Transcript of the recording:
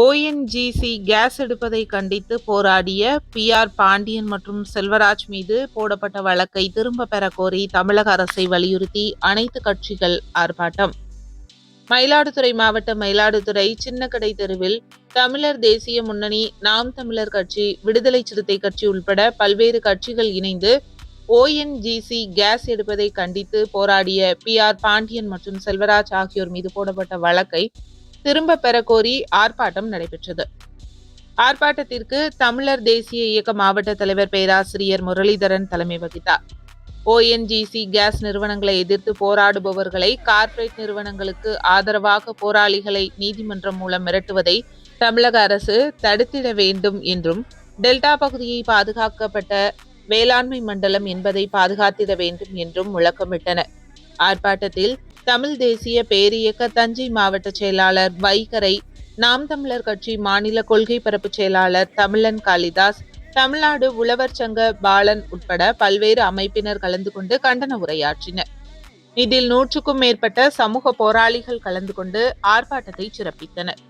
ONGC case எடுப்பதை கண்டித்து போராடிய பி ஆர் பாண்டியன் மற்றும் செல்வராஜ் மீது போடப்பட்ட வழக்கை திரும்ப பெற கோரி தமிழக அரசை வலியுறுத்தி அனைத்து கட்சிகள் ஆர்ப்பாட்டம். மயிலாடுதுறை மாவட்ட மயிலாடுதுறை சின்னக்கடை தெருவில் தமிழர் தேசிய முன்னணி நாம் தமிழர் கட்சி விடுதலை சிறுத்தை கட்சி உள்பட பல்வேறு கட்சிகள் இணைந்து ஓஎன்ஜிசி கேஸ் எடுப்பதை கண்டித்து போராடிய பி ஆர் பாண்டியன் மற்றும் செல்வராஜ் ஆகியோர் மீது போடப்பட்ட வழக்கை திரும்ப பெற கோரி ஆர்ப்பாட்டம் நடைபெற்றது. ஆர்ப்பாட்டத்திற்கு தமிழர் தேசிய இயக்க மாவட்ட தலைவர் பேராசிரியர் முரளிதரன் தலைமை வகித்தார். ஓஎன்ஜிசி கேஸ் நிறுவனங்களை எதிர்த்து போராடுபவர்களை கார்ப்பரேட் நிறுவனங்களுக்கு ஆதரவாக போராளிகளை நீதிமன்றம் மூலம் மிரட்டுவதை தமிழக அரசு தடுத்திட வேண்டும் என்றும் டெல்டா பகுதியை பாதுகாக்கப்பட்ட வேளாண்மை மண்டலம் என்பதை பாதுகாத்திட வேண்டும் என்றும் முழக்கமிட்டனர் ஆர்ப்பாட்டத்தில் தமிழ் தேசிய பேரியக்க தஞ்சை மாவட்ட செயலாளர் வைகரை நாம் தமிழர் கட்சி மாநில கொள்கை பரப்பு செயலாளர் தமிழன் காளிதாஸ் தமிழ்நாடு உழவர் சங்க பாலன் உட்பட பல்வேறு அமைப்பினர் கலந்து கொண்டு கண்டன உரையாற்றினர். இதில் நூற்றுக்கும் மேற்பட்ட சமூக போராளிகள் கலந்து கொண்டு ஆர்ப்பாட்டத்தை சிறப்பித்தனர்.